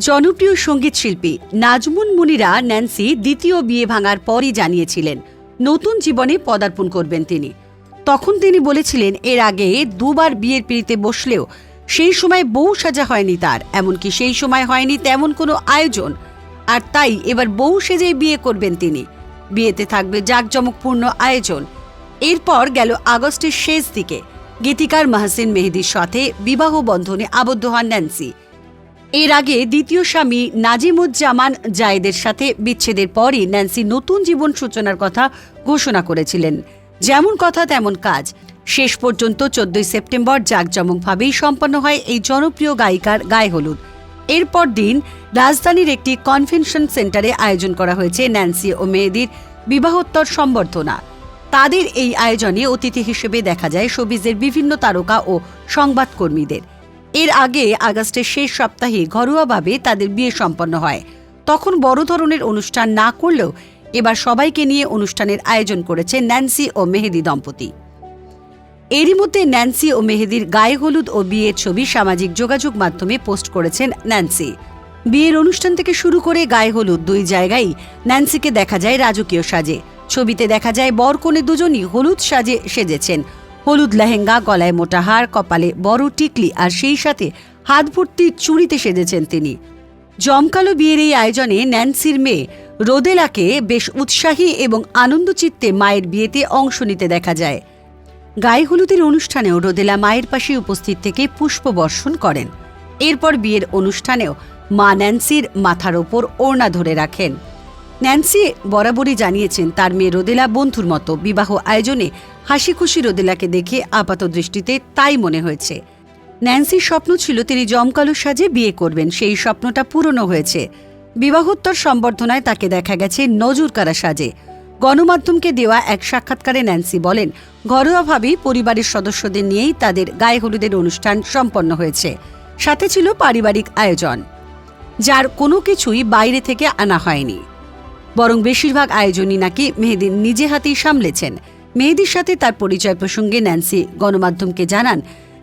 জনপ্রিয় সংগীত শিল্পী নাজমুন মুনিরা ন্যান্সি দ্বিতীয় বিয়ে ভাঙার পরই জানিয়েছিলেন, নতুন জীবনে পদার্পণ করবেন তিনি। তখন তিনি বলেছিলেন, এর আগে দুবার বিয়ের পিড়িতে বসলেও সেই সময় বউ সাজা হয়নি তার, এমনকি সেই সময় হয়নি তেমন কোনো আয়োজন। আর তাই এবার বউ সেজেই বিয়ে করবেন তিনি। বিয়েতে থাকবে জাঁকজমকপূর্ণ আয়োজন। এরপর গেল আগস্টের শেষ দিকে গীতিকার মাহসিন মেহেদির সাথে বিবাহ বন্ধনে আবদ্ধ হন ন্যান্সি। এর আগে দ্বিতীয় স্বামী নাজিমুজ্জামান জায়েদের সাথে বিচ্ছেদের পরই ন্যান্সি নতুন জীবন সূচনার কথা ঘোষণা করেছিলেন। যেমন কথা, তেমন কাজ। শেষ পর্যন্ত চোদ্দই সেপ্টেম্বর জাঁকজমকভাবেই সম্পন্ন হয় এই জনপ্রিয় গায়িকার গায়ে হলুদ। এরপর দিন রাজধানীর একটি কনভেনশন সেন্টারে আয়োজন করা হয়েছে ন্যান্সি ও মেয়েদির বিবাহোত্তর সম্বর্ধনা। তাদের এই আয়োজনে অতিথি হিসেবে দেখা যায় শোবিজের বিভিন্ন তারকা ও সংবাদকর্মীদের। এর আগে আগস্টের শেষ সপ্তাহে ঘরোয়াভাবে তাদের বিয়ে সম্পন্ন হয়। তখন বড় ধরনের অনুষ্ঠান না করলেও এবার সবাইকে নিয়ে অনুষ্ঠানের আয়োজন করেছে ন্যান্সি ও মেহেদি দম্পতি। এরই মধ্যে ন্যান্সি ও মেহেদির গায়ে হলুদ ও বিয়ের ছবি সামাজিক যোগাযোগ মাধ্যমে পোস্ট করেছেন ন্যান্সি। বিয়ের অনুষ্ঠান থেকে শুরু করে গায়ে হলুদ দুই জায়গায় ন্যান্সিকে দেখা যায় রাজকীয় সাজে। ছবিতে দেখা যায় বর কনে দুজনই হলুদ সাজে সেজেছেন। হলুদ লেহেঙ্গা, গলায় মোটা হার, কপালে বড় টিকলি আর সেই সাথে হাত ভর্তি চুড়িতে সেজেছেন তিনি। জমকালো বিয়ের এই আয়োজনে ন্যান্সির মেয়ে রোদেলাকে বেশ উৎসাহী এবং আনন্দচিত্তে মায়ের বিয়েতে অংশ নিতে দেখা যায়। গায়ে হলুদের অনুষ্ঠানেও রোদেলা মায়ের পাশে উপস্থিত থেকে পুষ্প বর্ষণ করেন। এরপর বিয়ের অনুষ্ঠানেও মা ন্যান্সির মাথার ওপর ওড়না ধরে রাখেন। ন্যান্সি বরাবরই জানিয়েছেন, তার মেয়ে রোদেলা বন্ধুর মতো বিবাহ আয়োজনে হাসি খুশি রোদেলাকে দেখে আপাত দৃষ্টিতে তাই মনে হয়েছে। ন্যান্সির স্বপ্ন ছিল তিনি জমকালো সাজে বিয়ে করবেন, সেই স্বপ্নটা পূরণও হয়েছে। বিবাহোত্তর সম্বর্ধনায় তাকে দেখা গেছে নজরকারা সাজে। গণমাধ্যমকে দেওয়া এক সাক্ষাৎকারে ন্যান্সি বলেন ঘরোয়াভাবেই পরিবারের সদস্যদের নিয়েই তাদের গায়ে হলুদের অনুষ্ঠান সম্পন্ন হয়েছে। সাথে ছিল পারিবারিক আয়োজন, যার কোনো কিছুই বাইরে থেকে আনা হয়নি। বরং বেশিরভাগ আয়োজনই নাকি মেহেদিন নিজে হাতেই সামলেছেন। মেহেদির সাথে তার পরিচয় প্রসঙ্গে ন্যান্সি গণমাধ্যমকে জানান,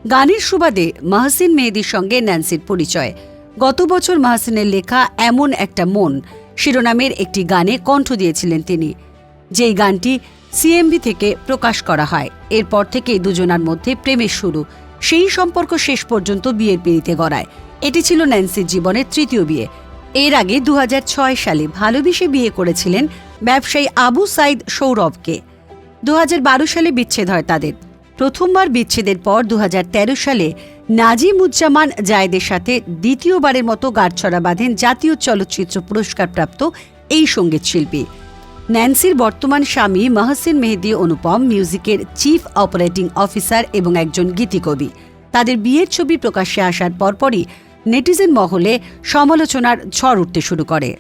গানের সুবাদে মাহসিন মেহেদির সঙ্গে ন্যান্সির পরিচয়। গত বছর মাহসিনের লেখা এমন একটা মন, শিরোনামের একটি গানে কণ্ঠ দিয়েছিলেন তিনি। যেই গানটি সিএমবি থেকে প্রকাশ করা হয়, এরপর থেকেই দুজনার মধ্যে প্রেমের শুরু। সেই সম্পর্ক শেষ পর্যন্ত বিয়ের পিড়িতে গড়ায়। এটি ছিল ন্যান্সির জীবনের তৃতীয় বিয়ে। এর আগে দু হাজার ছয় সালে ভালোবেসে বিয়ে করেছিলেন ব্যবসায়ী আবু সাইদ সৌরভকে। দু হাজার বারো সালে বিচ্ছেদ হয় তাদের। প্রথমবার বিচ্ছেদের পর দু হাজার তেরো সালে নাজিমুজ্জামান জায়েদের সাথে দ্বিতীয়বারের মতো গাঁটছড়া বাঁধেন জাতীয় চলচ্চিত্র পুরস্কারপ্রাপ্ত এই সংগীত শিল্পী ন্যান্সির বর্তমান স্বামী মহসিন মেহেদি অনুপম মিউজিকের চিফ অপারেটিং অফিসার এবং একজন গীতিকবি। তাদের বিয়ের ছবি প্রকাশ্যে আসার পরপরই নেটিজেন মহলে সমালোচনার ঝড় উঠতে শুরু করে।